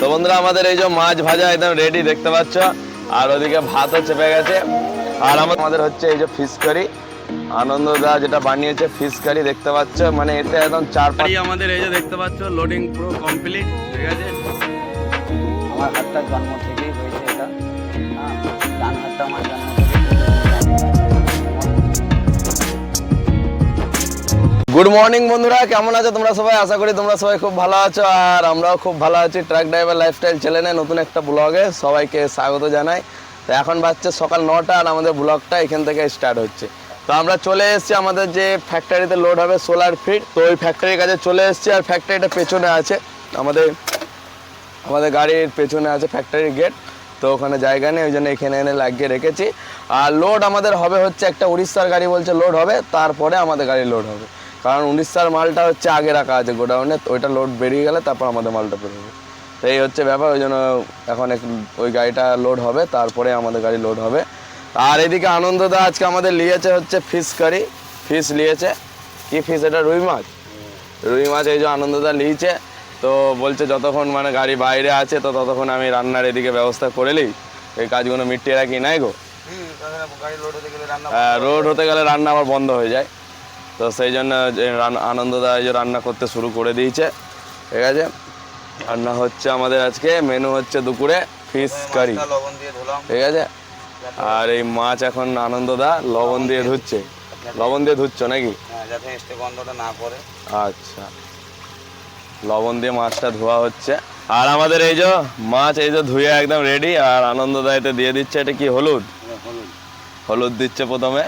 তো বন্ধুরা আমাদের এই যে মাছ ভাজা একদম রেডি দেখতে পাচ্ছ? আর ওদিকে ভাতও চেপে গেছে। আর আমাদের হচ্ছে এই যে ফিশ কারি আনন্দদা যেটা বানিয়েছে ফিশ কারি দেখতে পাচ্ছ? মানে এতে একদম চার পাঁচ আমাদের এই যে দেখতে পাচ্ছ লোডিং পুরো কমপ্লিট ঠিক আছে? আমার হাতটা জন্ম থেকেই হয়েছে এটা। হ্যাঁ ডান হাতটা আমার জন্ম গুড মর্নিং বন্ধুরা। কেমন আছো তোমরা সবাই? আশা করি তোমরা সবাই খুব ভালো আছো, আর আমরাও খুব ভালো আছি। ট্রাক ড্রাইভার লাইফস্টাইল চ্যানেলে নতুন একটা ব্লগে সবাইকে স্বাগত জানাই। তো এখন বাজছে সকাল নটা, আর আমাদের ব্লগটা এখান থেকে স্টার্ট হচ্ছে। তো আমরা চলে এসেছি আমাদের যে ফ্যাক্টরিতে লোড হবে সোলার ফিট তো ওই ফ্যাক্টরির কাছে চলে এসেছি, আর ফ্যাক্টরিটা পেছনে আছে। আমাদের আমাদের গাড়ির পেছনে আছে ফ্যাক্টরির গেট তো ওখানে জায়গা নেই, ওই জন্য এখানে এনে লাগিয়ে রেখেছি। আর লোড আমাদের হবে হচ্ছে একটা উড়িষ্যার গাড়ি বলছে লোড হবে, তারপরে আমাদের গাড়ি লোড হবে। কারণ উড়িষ্যার মালটা হচ্ছে আগে রাখা আছে গোডাউনে ওইটা লোড বেরিয়ে গেলে তারপর আমাদের মালটা বেরোবে তো এই হচ্ছে ব্যাপার ওই জন্য এখন এক- ওই গাড়িটা লোড হবে তারপরে আমাদের গাড়ি লোড হবে। আর এদিকে আনন্দদা আজকে আমাদের নিয়েছে হচ্ছে ফিশ কারি ফিশ নিয়েছে কি ফিশ এটা? রুই মাছ? রুই মাছ এই যে আনন্দদা নিয়েছে তো বলছে যতক্ষণ মানে গাড়ি বাইরে আছে তো ততক্ষণ আমি রান্নার এদিকে ব্যবস্থা করে নিই। এই কাজগুলো মিটিয়ে রাখি নাই গো? গাড়ি লোড হতে গেলে রান্না রোড হতে গেলে রান্না আবার বন্ধ হয়ে যায়। তো সেই জন্য আনন্দদা এই যে রান্না করতে শুরু করে দিয়েছে। ঠিক আছে? রান্না হচ্ছে আমাদের আজকে মেনু হচ্ছে দুপুরে ফিশ কারি ঠিক আছে? আর এই মাছ এখন আনন্দদা লবণ দিয়ে ধুচ্ছে। লবণ দিয়ে ধুচ্ছ নাকি? হ্যাঁ আচ্ছা। লবণ দিয়ে মাছটা ধোয়া হচ্ছে। আর আমাদের এই যে মাছ এই যে ধুয়ে একদম রেডি আর আনন্দদায়তে দিয়ে দিচ্ছে এটা কি হলুদ? হলুদ। হলুদ দিচ্ছে প্রথমে।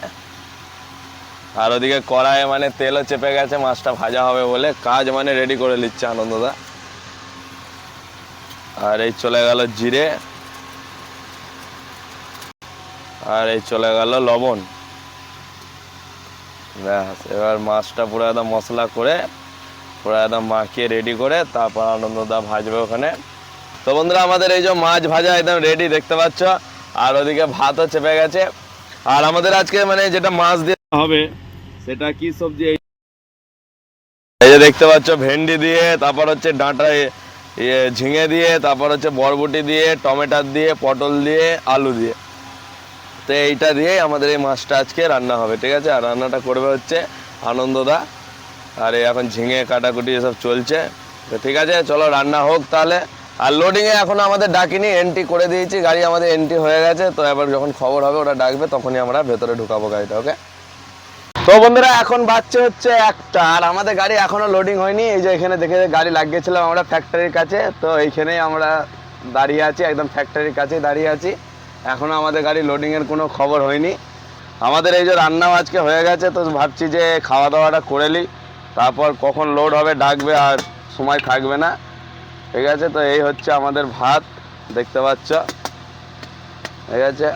আর ওদিকে কড়াইয়ে মানে তেলও চেপে গেছে, মাছটা ভাজা হবে বলে। কাজ মানে রেডি করে নিচ্ছে আনন্দদা। আর এই চলে গেল জিরে। আর এই চলে গেল লবণ। ব্যাস, এবার মাছটা পুরো একদম মশলা করে, পুরো একদম মাখিয়ে রেডি করে তারপর আনন্দদা ভাজবে ওখানে। তো বন্ধুরা, আমাদের এই যে মাছ ভাজা একদম রেডি দেখতে পাচ্ছ? আর ওদিকে ভাতও চেপে গেছে। আর আমাদের আজকে মানে যেটা মাছ দিয়ে হবে সেটা কি সবজি? এই যে দেখতে পাচ্ছ, ভেন্ডি দিয়ে, তারপর হচ্ছে ডাঁটা ইয়ে ঝিঙে দিয়ে, তারপর হচ্ছে বরবটি দিয়ে টমেটো দিয়ে, পটল দিয়ে, আলু দিয়ে। তো এইটা দিয়ে আমাদের এই মাছটা আজকে রান্না হবে, ঠিক আছে? আর রান্নাটা করবে হচ্ছে আনন্দদা আর এখন ঝিঙে, কাটাকুটি এসব চলছে। তো ঠিক আছে, চলো রান্না হোক তাহলে। আর লোডিংয়ে এখনও আমাদের ডাকিনি এন্ট্রি করে দিয়েছি, গাড়ি আমাদের এন্ট্রি হয়ে গেছে। তো এবার যখন খবর হবে ওটা ডাকবে, তখনই আমরা ভেতরে ঢুকাবো গাড়িটা ওকে তো বন্ধুরা, এখন বাচ্চা হচ্ছে একটা, আর আমাদের গাড়ি এখনও লোডিং হয়নি। এই যে এখানে দেখে গাড়ি লাগিয়েছিলাম আমরা ফ্যাক্টরির কাছে, তো এইখানেই আমরা দাঁড়িয়ে আছি, একদম ফ্যাক্টরির কাছেই দাঁড়িয়ে আছি। এখনও আমাদের গাড়ি লোডিং এর কোনো খবর হয়নি। আমাদের এই যে রান্নাও আজকে হয়ে গেছে, তো ভাবছি যে খাওয়া দাওয়াটা করে নিই। তারপর কখন লোড হবে ডাকবে আর সময় থাকবে না। ঠিক আছে, তো এই হচ্ছে আমাদের ভাত, দেখতে পাচ্ছ। ঠিক আছে।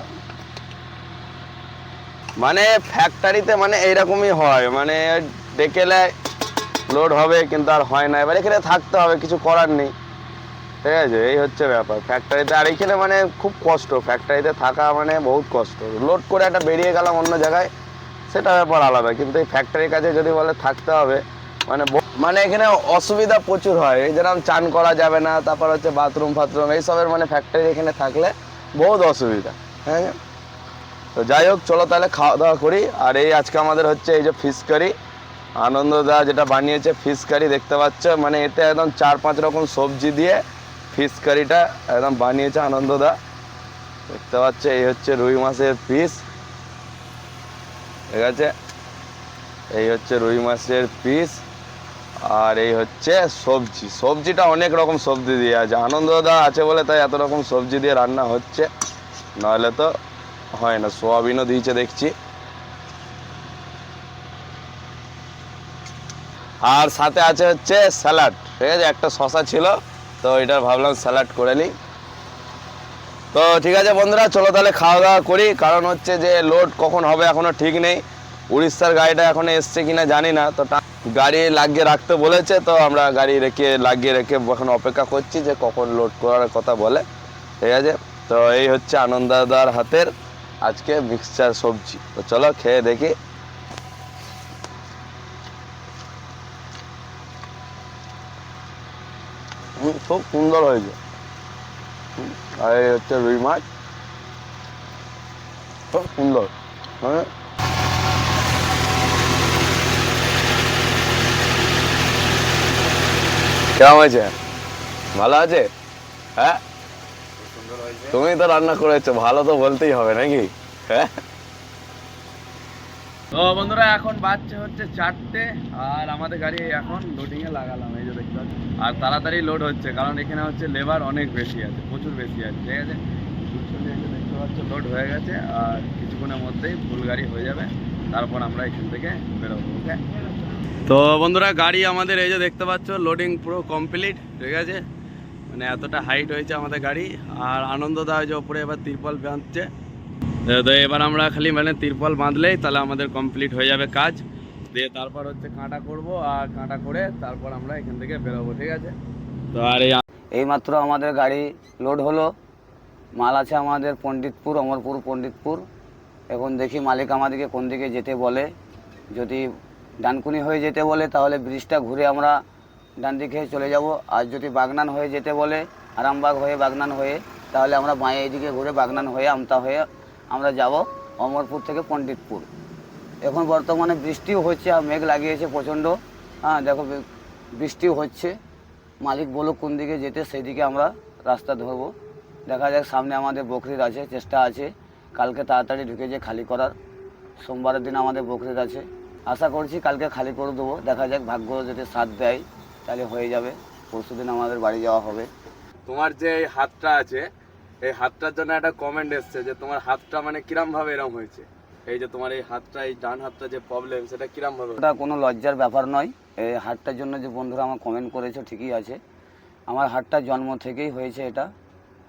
মানে ফ্যাক্টরিতে মানে এইরকমই হয়। মানে ডেকেলে লোড হবে কিন্তু আর হয় না। এবার এখানে থাকতে হবে, কিছু করার নেই। ঠিক আছে? এই হচ্ছে ব্যাপার। ফ্যাক্টরিতে আর এখানে মানে খুব কষ্ট। ফ্যাক্টরিতে থাকা মানে বহুত কষ্ট। লোড করে একটা বেরিয়ে গেলাম অন্য জায়গায়, সেটা ব্যাপার আলাদা। কিন্তু এই ফ্যাক্টরির কাছে যদি বলে থাকতে হবে মানে মানে এখানে অসুবিধা প্রচুর হয়। এই যেরকম চান করা যাবে না, তারপর হচ্ছে বাথরুম ফাথরুম এইসবের মানে ফ্যাক্টরি এখানে থাকলে বহুত অসুবিধা। হ্যাঁ? তো যাই হোক, চলো তাহলে খাওয়া দাওয়া করি। আর এই আজকে আমাদের হচ্ছে এই যে ফিশ কারি আনন্দদা যেটা বানিয়েছে ফিশ কারি দেখতে পাচ্ছ? মানে এতে একদম চার পাঁচ রকম সবজি দিয়ে ফিশ কারিটা একদম বানিয়েছে আনন্দদা দেখতে পাচ্ছ, এই হচ্ছে রুই মাছের পিস ঠিক আছে? এই হচ্ছে রুই মাছের পিস আর এই হচ্ছে সবজি। সবজিটা অনেক রকম সবজি দিয়ে আছে। আনন্দদা আছে বলে তাই এত রকম সবজি দিয়ে রান্না হচ্ছে। নাহলে তো হয় না, সোয়াবিনও দিয়েছে দেখছি। আর সাথে আছে হচ্ছে স্যালাড, ঠিক আছে? একটা শশা ছিল, তো এটা ভাবলাম স্যালাড করে নিই। তো ঠিক আছে বন্ধুরা, চলো তাহলে খাওয়া দাওয়া করি, কারণ হচ্ছে যে লোড কখন হবে এখনও ঠিক নেই। উড়িষ্যার গাড়িটা এখনও এসছে কিনা জানি না তো গাড়ি লাগিয়ে রাখতে বলেছে, তো আমরা গাড়ি রেখে, লাগিয়ে রেখে এখন অপেক্ষা করছি যে কখন লোড করার কথা বলে, ঠিক আছে? তো এই হচ্ছে আনন্দাদার হাতের আজকে মিক্সচার সবজি। তো চলো খেয়ে দেখি। খুব সুন্দর হয়েছে। আর এই হচ্ছে রুই মাছ। খুব সুন্দর। হ্যাঁ কেমন হয়েছে? ভালো আছে? হ্যাঁ? তুমি তো রান্না করেছ, ভালো তো বলতেই হবে, নাকি? হ্যাঁ? তো বন্ধুরা, এখন বাচ্চা হচ্ছে চারটে, আর আমাদের গাড়ি এখন লোডিংয়ে লাগালাম, এই যে দেখতে আর তাড়াতাড়ি লোড হচ্ছে, কারণ এখানে হচ্ছে লেবার অনেক বেশি আছে, প্রচুর বেশি আছে, ঠিক আছে? দেখতে পাচ্ছ লোড হয়ে গেছে, আর কিছুক্ষণের মধ্যেই ফুল গাড়ি হয়ে যাবে, তারপর আমরা এখান থেকে বেরোবো, ওকে? তো বন্ধুরা, গাড়ি আমাদের এই যে দেখতে পাচ্ছ লোডিং পুরো কমপ্লিট ঠিক আছে? মানে এতটা হাইট হয়েছে আমাদের গাড়ি, আর আনন্দদা যে ওপরে এবার তিরপল বাঁধছে। তো এবার আমরা খালি মানে তিরপল বাঁধলেই তাহলে আমাদের কমপ্লিট হয়ে যাবে কাজ। দিয়ে তারপর হচ্ছে কাঁটা করব, আর কাঁটা করে তারপর আমরা এখান থেকে বেরোবো, ঠিক আছে? তো আর এই এইমাত্র আমাদের গাড়ি লোড হলো। মাল আছে আমাদের পণ্ডিতপুর, অমরপুর পণ্ডিতপুর। এখন দেখি মালিক আমাদেরকে কোন দিকে যেতে বলে। যদি ডানকুনি হয়ে যেতে বলে, তাহলে ব্রিজটা ঘুরে আমরা ডান দিকে চলে যাব। আর যদি বাগনান হয়ে যেতে বলে, আরামবাগ হয়ে বাগনান হয়ে, তাহলে আমরা বাঁয়ে এইদিকে ঘুরে বাগনান হয়ে, আমতা হয়ে আমরা যাব অমরপুর থেকে পণ্ডিতপুর। এখন বর্তমানে বৃষ্টিও হচ্ছে আর মেঘ লাগিয়েছে প্রচণ্ড। হ্যাঁ দেখো বৃষ্টিও হচ্ছে। মালিক বলুক কোন দিকে যেতে সেই দিকে আমরা রাস্তা ধরবো। দেখা যাক, সামনে আমাদের বকরির আছে, চেষ্টা আছে। কালকে তাড়াতাড়ি ঢুকে যে খালি করার। সোমবারের দিন আমাদের বকরির আছে। আশা করছি কালকে খালি করে দেবো। দেখা যাক ভাগ্য যদি সাথ দেয়। তাহলে হয়ে যাবে। পরশু দিন আমাদের বাড়ি যাওয়া হবে। তোমার যে এই হাতটা আছে এই হাতটার জন্য একটা কমেন্ট এসছে যে তোমার হাতটা মানে কিরম ভাবে এরম হয়েছে? এই যে তোমার এই হাতটা এই ডান হাতটা যে প্রবলেম সেটা কিরম ভাবে ওটা কোনো লজ্জার ব্যাপার নয়। এই হাতটার জন্য যে বন্ধুরা আমার কমেন্ট করেছ ঠিকই আছে। আমার হাতটা জন্ম থেকেই হয়েছে এটা।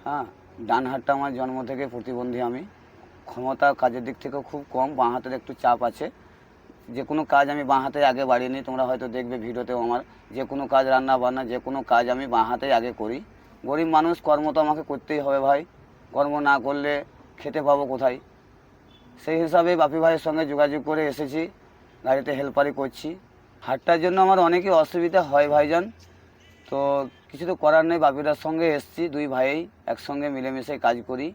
হ্যাঁ ডান হাতটা আমার জন্ম থেকে প্রতিবন্ধী আমি। ক্ষমতা কাজের দিক থেকেও খুব কম বাঁ হাতের একটু চাপ আছে। যে কোনো কাজ আমি বাঁ হাতে আগে বাড়িয়ে নিই, তোমরা হয়তো দেখবে ভিডিওতেও আমার। যে কোনো কাজ রান্না বান্না, যে কোনো কাজ আমি বাঁ হাতে আগে করি। গরিব মানুষ, কর্ম তো আমাকে করতেই হবে ভাই। কর্ম না করলে খেতে পাবো কোথায়? সেই হিসাবে বাপি ভাইয়ের সঙ্গে যোগাযোগ করে এসেছি, গাড়িতে হেল্পারি করছি। হাটটার জন্য আমার অনেকই অসুবিধা হয় ভাইজান। তো কিছু তো করার নেই, বাপিদার সঙ্গে এসছি, দুই ভাইই একসঙ্গে মিলেমিশে কাজ করি।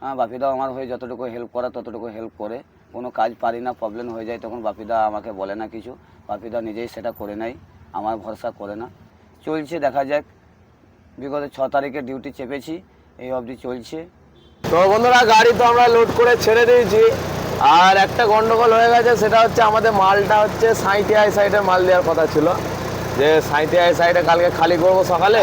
হ্যাঁ বাপিদাও আমার হয়ে যতটুকু হেল্প করা ততটুকু হেল্প করে। কোনো কাজ পারি না প্রবলেম হয়ে যায়, তখন বাপিদা আমাকে বলে না কিছু। বাপিদা নিজেই সেটা করে নেয়, আমার ভরসা করে না। চলছে, দেখা যাক। বিগত ছ তারিখে ডিউটি চেপেছি, এই অবধি চলছে। তো বন্ধুরা, গাড়ি তো আমরা লোড করে ছেড়ে দিয়েছি। আর একটা গন্ডগোল হয়ে গেছে, সেটা হচ্ছে আমাদের মালটা হচ্ছে সাঁইটিআই সাইডের মাল দেওয়ার কথা ছিল। যে সাঁইটিআই সাইডে কালকে খালি করব সকালে।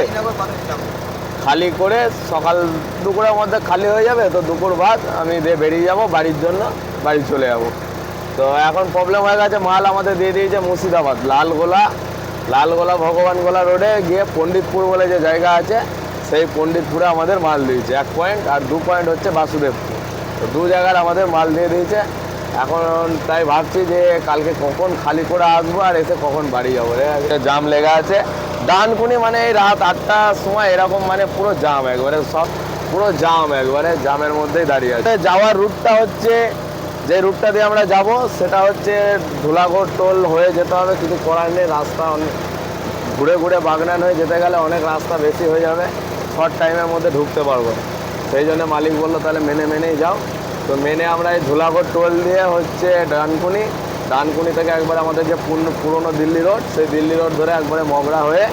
খালি করে সকাল দুপুরের মধ্যে খালি হয়ে যাবে, তো দুপুর বাদ আমি দিয়ে বেরিয়ে যাব বাড়ির জন্য। বাড়ি চলে যাব। তো এখন প্রবলেম হয়ে গেছে, মাল আমাদের দিয়ে দিয়েছে মুর্শিদাবাদ। লালগোলা লালগোলা ভগবানগোলা রোডে গিয়ে পণ্ডিতপুর বলে যে জায়গা আছে, সেই পণ্ডিতপুরে আমাদের মাল দিয়েছে। এক পয়েন্ট আর দু পয়েন্ট হচ্ছে বাসুদেবপুর। তো দু জায়গার আমাদের মাল দিয়ে দিয়েছে। এখন তাই ভাবছি যে কালকে কখন খালি করে আসব আর এসে কখন বাড়ি যাব রে। জাম লেগে আছে। ডানকুনি মানে এই রাত আটটার সময় এরকম মানে পুরো জাম, একবারে সব পুরো জাম, একবারে জামের মধ্যেই দাঁড়িয়ে আছে। যাওয়ার রুটটা হচ্ছে যে রুটটা দিয়ে আমরা যাব, সেটা হচ্ছে ধুলাগড় টোল হয়ে যেতে হবে, কিছু করার নেই, রাস্তা অনেক ঘুরে ঘুরে বাগনান হয়ে যেতে গেলে অনেক রাস্তা বেশি হয়ে যাবে, শর্ট টাইমের মধ্যে ঢুকতে পারব সেই জন্য মালিক বলল, তাহলে মেনে মেনেই যাও। তো মেনে আমরা এই ধুলাগড় টোল দিয়ে হচ্ছে ডানকুনি ডানকুনি থেকে একবার আমাদের যে পুরনো পুরনো দিল্লি রোড, সেই দিল্লি রোড ধরে একবারে মগরা হয়ে,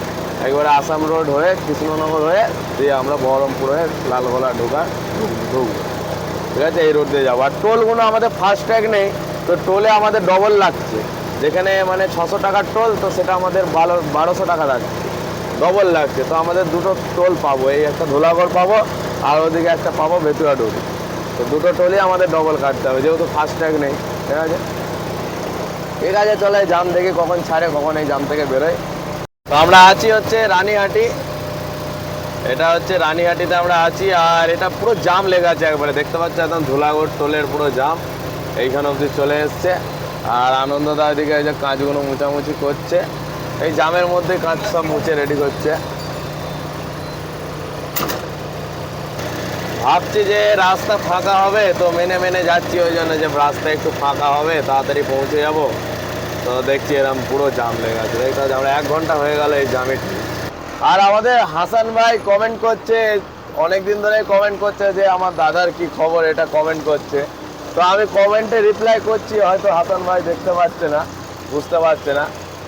একবারে আসাম রোড হয়ে, কৃষ্ণনগর হয়ে, দিয়ে আমরা বহরমপুর হয়ে লালগোলা ঢোকার ঢুকবো। ঠিক আছে? এই রোড দিয়ে যাব। আর টোলগুলো আমাদের ফাস্ট ট্যাগ নেই, তো টোলে আমাদের ডবল লাগছে। যেখানে মানে ছশো টাকার টোল, তো সেটা আমাদের বারো, বারোশো টাকা লাগছে। ডবল লাগছে, তো আমাদের দুটো টোল পাবো। এই একটা ধুলাগড় পাবো, আর ওদিকে একটা পাবো বেতুয়া ডোল তো দুটো টোলই আমাদের ডবল কাটতে হবে, যেহেতু ফাস্ট ট্যাগ নেই, ঠিক আছে? ঠিক আছে, চলে জাম দেখি কখন ছাড়ে, কখন এই জাম থেকে বেরোয়। তো আমরা আছি হচ্ছে রানীহাটি। এটা হচ্ছে রানীহাটিতে আমরা আছি, আর এটা পুরো জাম লেগে আছে একবারে। দেখতে পাচ্ছ একদম ধুলাগড় টোলের পুরো জাম। এইখানে অবধি চলে এসছে, আর আনন্দদা এদিকে এই যে কাঁচগুলো মুছামুছি করছে। এই জামের মধ্যে কাঁচ সব মুছে রেডি করছে। ভাবছি যে রাস্তা ফাঁকা হবে, তো মেনে মেনে যাচ্ছি, ওই জন্য যে রাস্তা একটু ফাঁকা হবে, তাড়াতাড়ি পৌঁছে যাব। তো দেখছি এরকম পুরো জাম লেগে আছে। দেখতে আমরা এক ঘণ্টা হয়ে গেল এই জামে আর আমাদের হাসান ভাই কমেন্ট করছে অনেক দিন ধরে কমেন্ট করছে যে আমার দাদার কি খবর, এটা কমেন্ট করছে। তো আমি কমেন্টে রিপ্লাই করছি, হয়তো হাসান ভাই দেখতে পাচ্ছে না, বুঝতে পারছে না।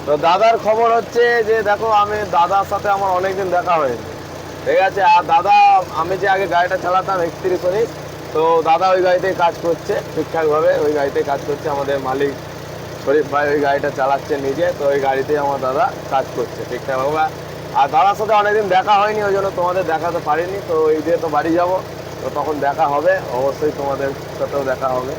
তো দাদার খবর হচ্ছে যে, দেখো, আমি দাদার সাথে আমার অনেকদিন দেখা হয়েছে ঠিক আছে? আর দাদা, আমি যে আগে গাড়িটা চালাতাম একত্রিশ উনিশ, তো দাদা ওই গাড়িতেই কাজ করছে, ঠিকঠাকভাবে ওই গাড়িতেই কাজ করছে, আমাদের মালিক শরীফ ভাই ওই গাড়িটা চালাচ্ছে নিজে, তো ওই গাড়িতেই আমার দাদা কাজ করছে, ঠিকঠাকভাবে। আর দাদার সাথে অনেকদিন দেখা হয়নি, ওই জন্য তোমাদের দেখাতে পারিনি। তো এই দিয়ে তো বাড়ি যাব, তো তখন দেখা হবে, অবশ্যই তোমাদের সাথেও দেখা হবে।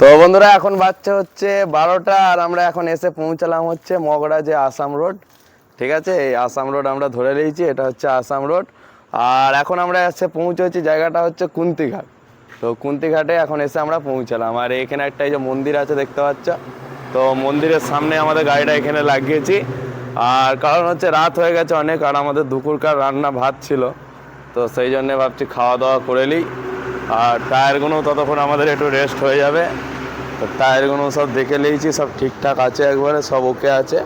তো বন্ধুরা, এখন বাচ্চা হচ্ছে বারোটা আর আমরা এখন এসে পৌঁছালাম হচ্ছে মগড়া যে আসাম রোড। ঠিক আছে? এই আসাম রোড আমরা ধরে নিয়েছি, এটা হচ্ছে আসাম রোড। আর এখন আমরা এসে পৌঁছেছি জায়গাটা হচ্ছে কুন্তিঘাট। তো কুন্তিঘাটে এখন এসে আমরা পৌঁছালাম। আর এখানে একটা এই যে মন্দির আছে, দেখতে পাচ্ছ? তো মন্দিরের সামনে আমাদের গাড়িটা এখানে লাগিয়েছি। আর কারণ হচ্ছে রাত হয়ে গেছে অনেক, আর আমাদের দুপুরকার রান্না ভাত ছিল। তো সেই জন্যে ভাবছি খাওয়া দাওয়া করে নিই। আর টায়ারগুলো ততক্ষণ আমাদের একটু রেস্ট হয়ে যাবে। তো টায়ারগুলো সব দেখে নিয়েছি, সব ঠিকঠাক আছে একবারে, সব ওকে আছে।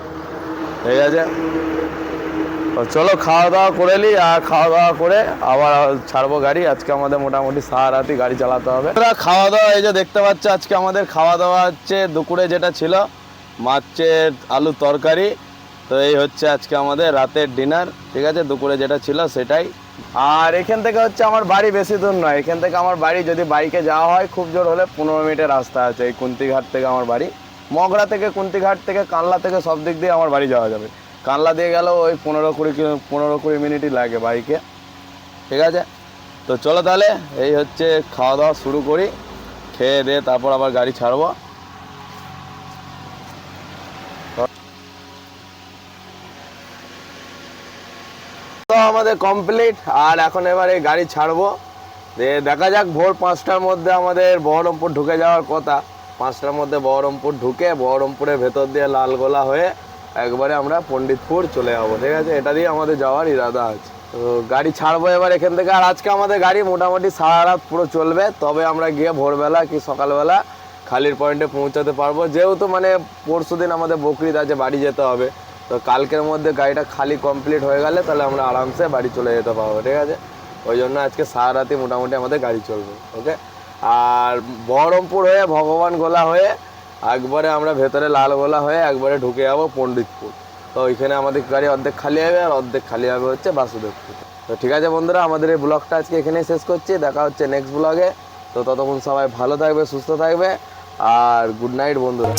ঠিক আছে? তো চলো খাওয়া দাওয়া করে নিই আর খাওয়া দাওয়া করে আবার ছাড়বো গাড়ি। আজকে আমাদের মোটামুটি সারারাতি গাড়ি চালাতে হবে। খাওয়া দাওয়া, এই যে দেখতে পাচ্ছ, আজকে আমাদের খাওয়া দাওয়া হচ্ছে দুপুরে যেটা ছিল, মাছের আলু তরকারি। তো এই হচ্ছে আজকে আমাদের রাতের ডিনার ঠিক আছে? দুপুরে যেটা ছিল সেটাই। আর এখান থেকে হচ্ছে আমার বাড়ি বেশি দূর নয়। এখান থেকে আমার বাড়ি যদি বাইকে যাওয়া হয়, খুব জোর হলে পনেরো মিনিটের রাস্তা আছে এই কুন্তিঘাট থেকে আমার বাড়ি। মগরা থেকে, কুন্তিঘাট থেকে, কানলা থেকে সব দিক দিয়ে আমার বাড়ি যাওয়া যাবে। কানলা দিয়ে গেলেও ওই পনেরো কুড়ি কিলো, পনেরো কুড়ি মিনিটই লাগে বাইকে। ঠিক আছে? তো চলো তাহলে, এই হচ্ছে খাওয়া দাওয়া শুরু করি। খেয়ে দিয়ে তারপর আবার গাড়ি ছাড়বো। আমাদের কমপ্লিট আর এখন এবার গাড়ি ছাড়বো। দেখা যাক, ভোর পাঁচটার মধ্যে আমাদের বহরমপুর ঢুকে যাওয়ার কথা। পাঁচটার মধ্যে বহরমপুর ঢুকে বহরমপুরের ভেতর দিয়ে লালগোলা হয়ে একবারে আমরা পণ্ডিতপুর চলে যাব, ঠিক আছে? এটা দিয়ে আমাদের যাওয়ার ইরাদা আছে। তো গাড়ি ছাড়বো এবার এখান থেকে। আর আজকে আমাদের গাড়ি মোটামুটি সারা রাত পুরো চলবে। তবে আমরা গিয়ে ভোরবেলা কি সকালবেলা খালির পয়েন্টে পৌঁছাতে পারব। যেহেতু মানে পরশু দিন আমাদের বকরিদ আছে, বাড়ি যেতে হবে। তো কালকের মধ্যে গাড়িটা খালি কমপ্লিট হয়ে গেলে তাহলে আমরা আরামসে বাড়ি চলে যেতে পারব, ঠিক আছে? ওই জন্য আজকে সারা মোটামুটি আমাদের গাড়ি চলবে, ওকে? আর বহরমপুর হয়ে ভগবান গোলা হয়ে একবারে আমরা ভেতরে লাল গোলা হয়ে একবারে ঢুকে যাব পণ্ডিতপুর। তো ওইখানে আমাদের গাড়ি অর্ধেক খালি হবে আর অর্ধেক খালি হবে হচ্ছে বাসুদেবপুর। তো ঠিক আছে বন্ধুরা, আমাদের এই ব্লগটা আজকে এখানেই শেষ করছি, দেখা হচ্ছে নেক্সট ব্লগে তো ততক্ষণ সবাই ভালো থাকবে, সুস্থ থাকবে, আর গুড নাইট বন্ধুরা।